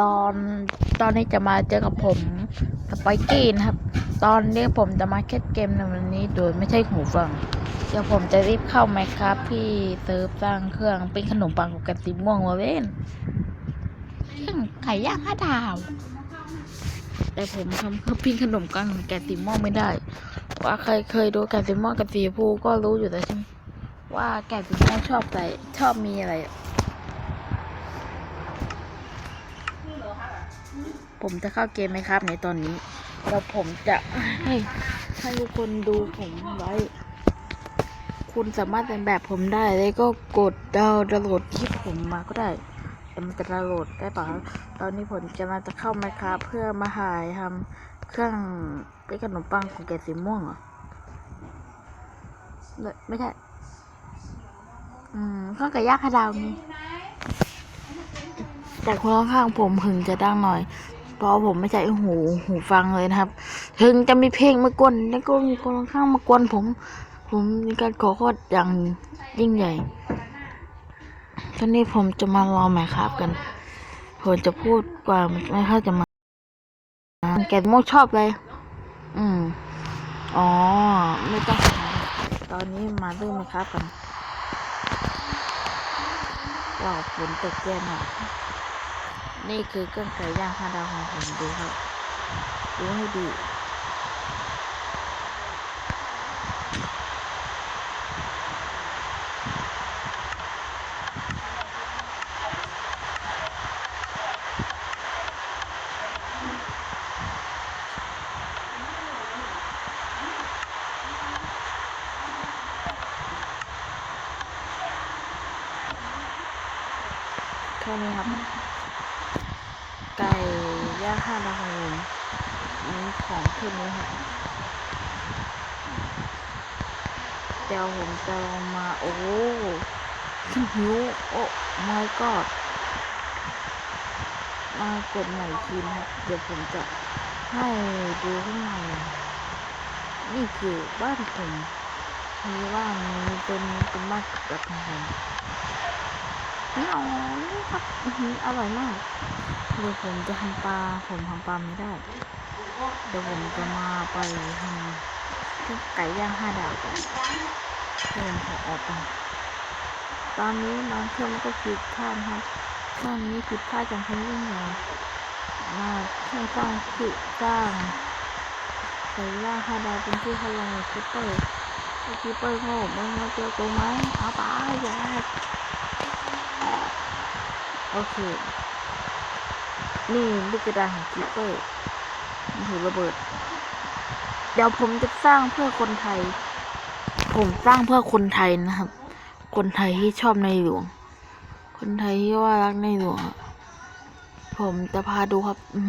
ตอนตอนนี้จะมาเจอกับผมสไปกี้นะครับ ตอนนี้ผมจะมาแคสเกมในวันนี้โดยไม่ใช่หูฟัง เดี๋ยวผมจะรีบเข้าไหมครับ พี่เซิร์ฟสร้างเครื่องเป็นขนมปังกับกะทิม่วงมาเล่นเครื่องไก่ย่างห้าดาว แต่ผมทำเครื่องปิ้งขนมปังกับแกะสีม่วงไม่ได้ ว่าใครเคยดูแกะสีม่วงกับสีชมพูก็รู้อยู่แล้วใช่ไหมว่าแกะสีม่วงชอบอะไรชอบมีอะไร ผมจะเข้าเกมไหมครับ ในตอนนี้แล้วผมจะให้ให้ทุกคนดูผมไว้ คุณสามารถเป็นแบบผมได้ แล้วก็กดดาวน์โหลดคลิปผมมาก็ได้แต่มันจะดาวน์โหลดได้ป่าครับตอนนี้ผมจะมาจะเข้าไหมครับ เพื่อมาหายทำเครื่องเป็นขนมปังของแกสีม่วงเหรอไม่ไม่ใช่อืมข้าวไก่ย่างคาดาวนี่แต่คนข้างผมถึงจะดังหน่อย เพราะผมไม่ใช่หูหูฟังเลยนะครับ ถึงจะมีเพลงมากวนแล้วก็มีคนข้างมากวนผม ผมมีการขอโทษอย่างยิ่งใหญ่ตอนนี้ผมจะมารอแม่ครับกัน ผมจะพูดกว่าไม่ค่าจะมาแกโมชอบเลย อืม อ๋อ ไม่ต้องตอนนี้มาเริ่มไหมครับกันว้าวฝนตกแย่มาก นี่คือเครื่องไก่ย่างห้าดาวของผมดูครับดูให้ดีแค่นี้ครับ ไก่ย่างห้าดาวของผมมีของแค่นี้ครับเดี๋ยวผมจะลงมาโอ้หิวโอ้ my god มากดใหม่อีกทีนะครับเดี๋ยวผมจะให้ดูข้างในนี่คือบ้านผมมีว่ามีเป็นเป็นบ้านแบบของผม ไม่เอานี่ครับอร่อยมากเดี๋ยวผมจะทำปลาผมทำปลาไม่ได้ เดี๋ยวผมจะมาไปทำที่ไก่ย่างห้าดาวกันเพื่อนผมออกไปตอนนี้บางเครื่อมก็ผิดพลาดครับเครื่องนี้ผิดพลาดอย่างทั้งยิ่งใหญ่มาให้สร้างคือสร้างไก่ย่างห้าดาวเป็นที่พลังคิปเปอร์คิปเปอร์โง่มึงมาเจอกูไหมเอาไปอย่า โอเค นี่ลูกกระดานของคิปเปอร์มันถือระเบิด เดี๋ยวผมจะสร้างเพื่อคนไทย ผมสร้างเพื่อคนไทยนะครับ คนไทยที่ชอบในหลวง คนไทยที่ว่ารักในหลวง ผมจะพาดูครับ อื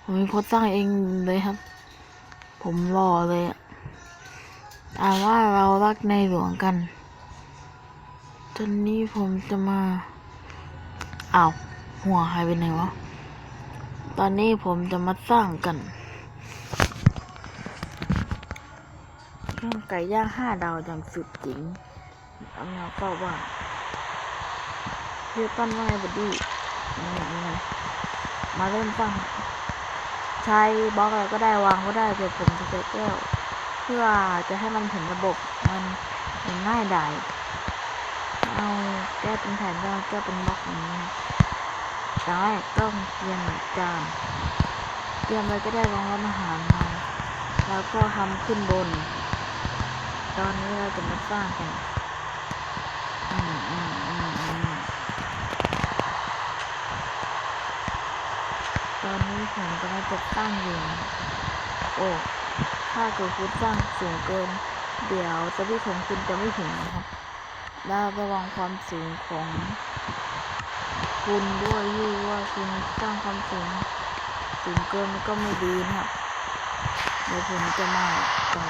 ผมเป็นคนสร้างเองเลยครับ ผมรอเลยอะอ่าว่าเรารักในหลวงกัน ตอนนี้ผมจะมา อ้าวหัวหายไปไหนวะ ตอนนี้ผมจะมาสร้างกันเครื่องไก่ย่างห้าดาวอย่างสุดจริงเอาแนวเป้าว่าเพื่อปั้นว่าบดดี้นี่ไงมาเริ่มสร้างใช้บล็อกอะไรก็ได้วางก็ได้เดี๋ยวผมจะใช้แก้ว เพื่อจะให้มันเห็นระบบมันมันง่ายดาย เอาแก้เป็นแผ่นแล้วแก้เป็นบล็อกอย่างนี้นะอย่างแรกต้องเตรียมจานเตรียมอะไรก็ได้วางร้านอาหารมาแล้วก็ทำขึ้นบน ตอนนี้เราจะมาสร้างกันอืมอืมอืมอืมตอนนี้ผมกำลังจะสร้างอยู่โอ้ถ้าเกิดคุณสร้างสูงเกิน เดี๋ยวสวิตช์ของคุณจะไม่ถึงนะครับ แล้วระวังความสูงของคุณด้วยที่ว่าคุณสร้างความสูงสูงเกินมันก็ไม่ดีนะครับเดี๋ยวผมจะมาต่อ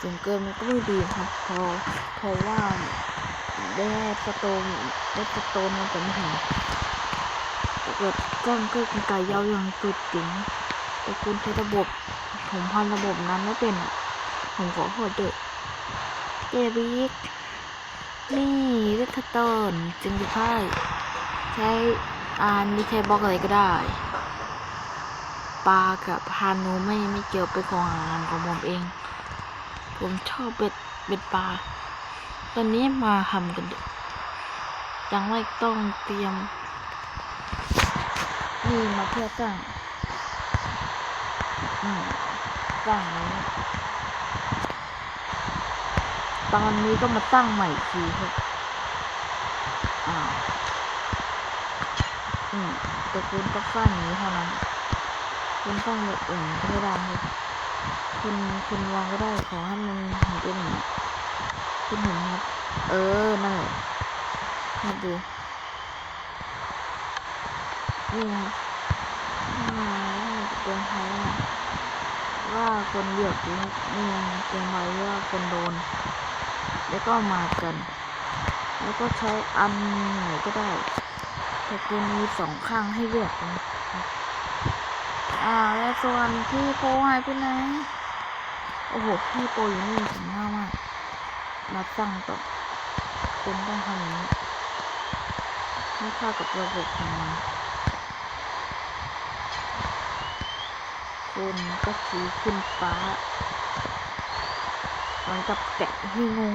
สูงเกินมันก็ไม่ดีครับเพราะเพราะว่าได้สโตนได้สโตนมันจะไม่ถึงถ้าเกิดกล้องก็เป็นไก่ยาวอย่างสุดจริงแต่คุณใช้ระบบผมพันระบบนั้นไม่เป็นอะผมขอโทษด้วยเจวิก นี่เวทตอนจึงจะพ่ายใช้อ่านไม่ใช่บล็อกอะไรก็ได้ปลากับพานูไม่ไม่เกี่ยวเป็นของอาหารของผมเอง ผมชอบเบ็ดเบ็ดปลาตอนนี้มาทำกันอะยังไม่ต้องเตรียมนี่มาเพื่อสร้งอืมสร้างไว้ ตอนนี้ก็มาตั้งใหม่ทีครับอ้าอืมแต่คุณต้องสร้างอย่างนี้เท่านั้นคุณต้องแบบอื่นก็ไม่ได้ครับคุณคุณวางก็ได้ขอให้มันเห็นเป็นอย่างนี้คุณเห็นครับ เออนั่นแหละมาดูนี่ครับอ่าเตือนภัยว่าว่าคนเหยียบนี่นี่เตือนไว้ว่าคนโดน แล้วก็มากัน แล้วก็ใช้อันไหนก็ได้แต่คุณมีสองข้างให้เลือกนะอ่า และส่วนที่โปหายไปไหน โอ้โหที่โปอยู่นี่ถึงมากมากมาตั้งต่อคุณต้องทำอย่างนี้ให้เข้ากับระบบของมันคุณก็ชี้ขึ้นฟ้า มือนกับแกะที่งู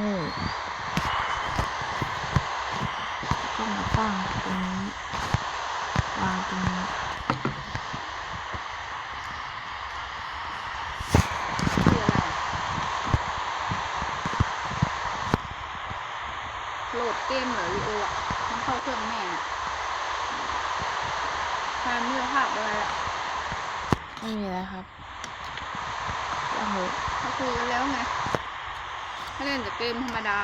ก็มาตั้งตรงนี้วางตรงนี้คืออะไรโหลดเกมเหรอลีโออะมันเข้าเครื่องแม่น่ะแทนไม่รู้ภาพอะไรอะไม่มีอะไรครับโอ้โหเขาคุยกันแล้วไง ให้เล่นแต่เกมธรรมดา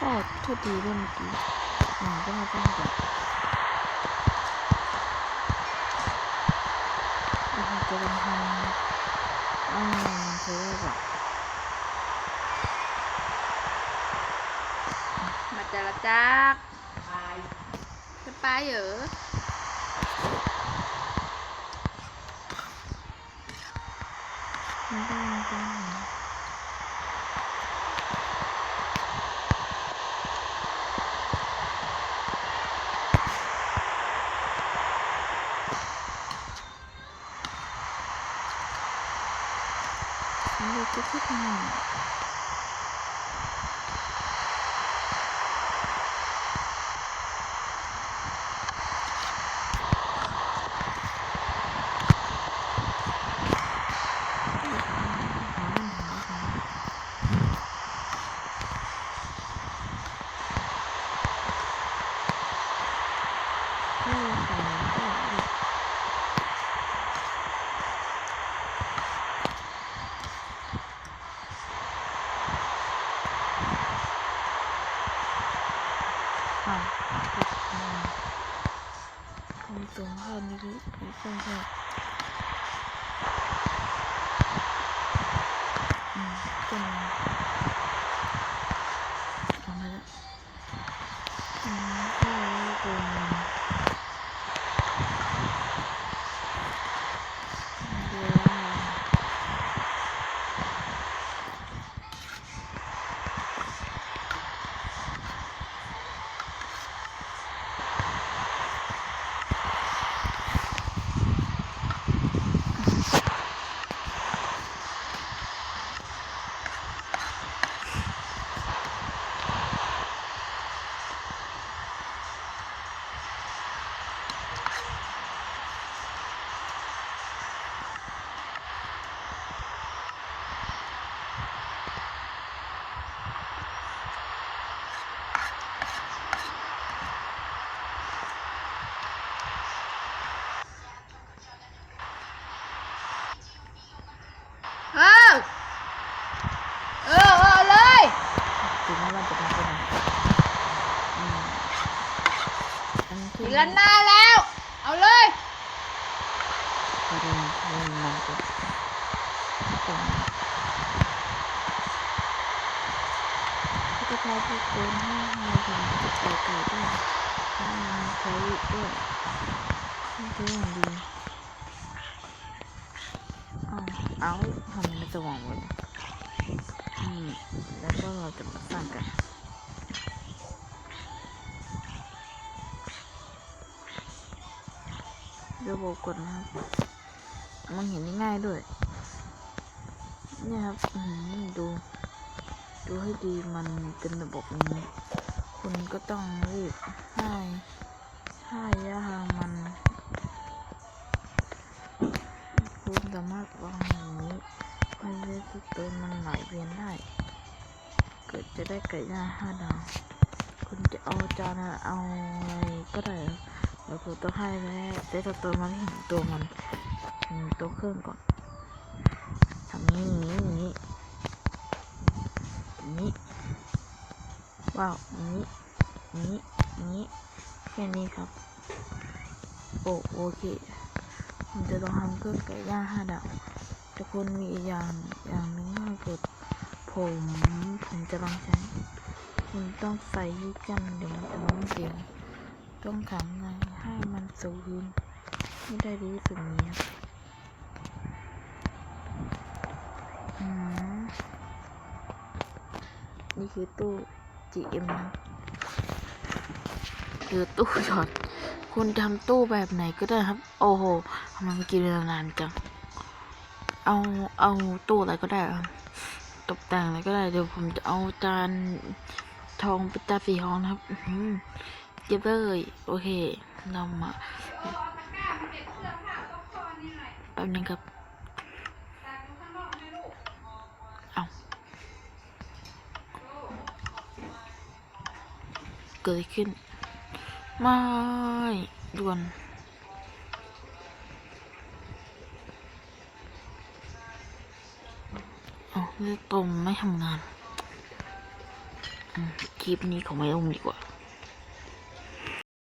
ก็โทษทีด้วยเมื่อกี้หนูก็มาตั้งก่อนแล้วเราจะลองทำอ่าเธอได้บอก มาจาระจักจะไปเหรอ ไม่ได้ไม่ได้ ฉันเลยคิดที่ทำไมมีสูงขึ้นนิดนิดนิดเพิ่มเพิ่มอืมขึ้นมาทำไปแล้วอืมก็เป็นเดี๋ยวเออ เออเอาเลย ถึงแม้ว่าจะเป็นคนอืม อันะหน้าแล้ว เอาเลยประเด็นคือมันจะตรงนี้ก็จะทาที่เกินให้ให้ผมจะใส่ไก่ด้วยให้มันใช้ด้วยนี่คืออย่างดีเอาทำไมมันสว่างหมดเลยอืมแล้วก็เราจะมาสร้างกัน ระบบกดนะครับมันเห็นได้ง่ายด้วย เนี่ยครับดู ดูให้ดีมันเป็นระบบนี้ คุณก็ต้องรีบให้ให้ระยะห่างมัน คุณสามารถวางอย่างนี้ให้เลสโตนมันไหลเวียนได้ เกิดจะได้ไก่ย่างห้าดาว คุณจะเอาจานเอาอะไรก็ได้ ครับแล้วคุณต้องให้เลสโตนมันเห็นตัวมันเห็นตัวเครื่องก่อนทำนี้อย่างนี้นี้ว้าวนี้นี้นี้แค่นี้ครับโอ้โอเคผมจะต้องทำเครื่องไก่ย่างห้าดาวแต่คุณมีอย่างอย่างหนึ่งถ้าเกิดผมผมจะลองใช้คุณต้องใส่ที่กันเดี๋ยวมันจะล้มเสียงต้องขังไงให้มัน สูงไม่ได้รู้สึกนี้ครับอืมนี่คือตู้ GM นะคือตู้หยอด คุณทำตู้แบบไหนก็ได้ครับ โอ้โหทำไมมันกินเวลานานจัง เอา เอาตู้อะไรก็ได้ครับ ตกแต่งอะไรก็ได้ เดี๋ยวผมจะเอาจานทองเป็นจานสีทองนะครับอื้อหือเก็บเลย โอเค เรามาแป๊บนึงครับเอาเกิดขึ้น ไม่ด่วนเอาเลือกตรงไม่ทำงานคลิปนี้ของไม่ลงดีกว่า